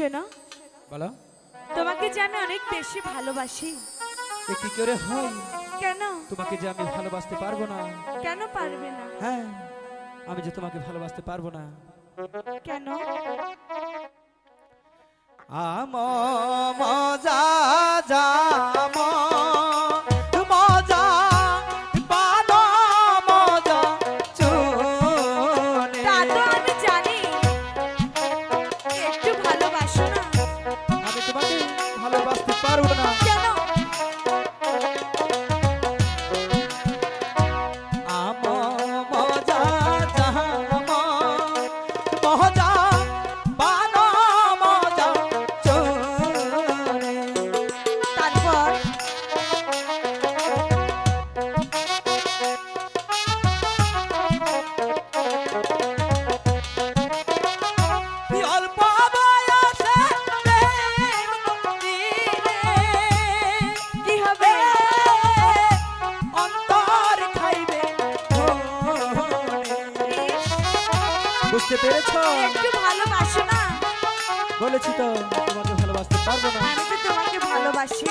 শোনো বলো। তোমাকে যে আমি অনেক বেশি ভালোবাসি। কি করে হয়? কেন? তোমাকে যে আমি ভালোবাসতে পারব না। কেন পারবে না? হ্যাঁ আমি যে তোমাকে ভালোবাসতে পারব না। কেন? আমার বুঝতে পেরেছ? ভালোবাসো না। বলেছি তো তোমাকে ভালোবাসতে পারব না। আমি তো তোমাকে ভালোবাসি।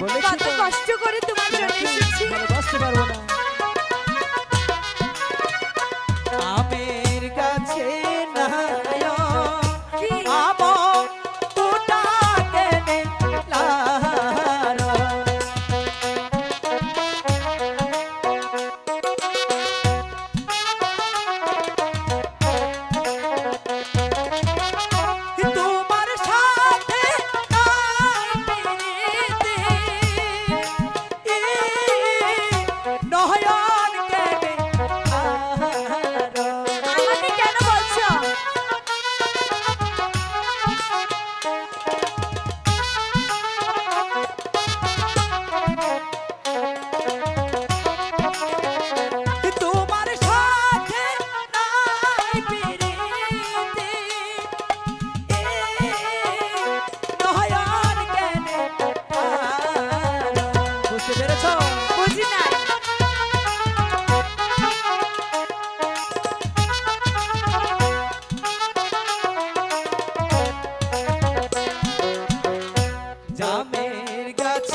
কত কষ্ট করে তুমি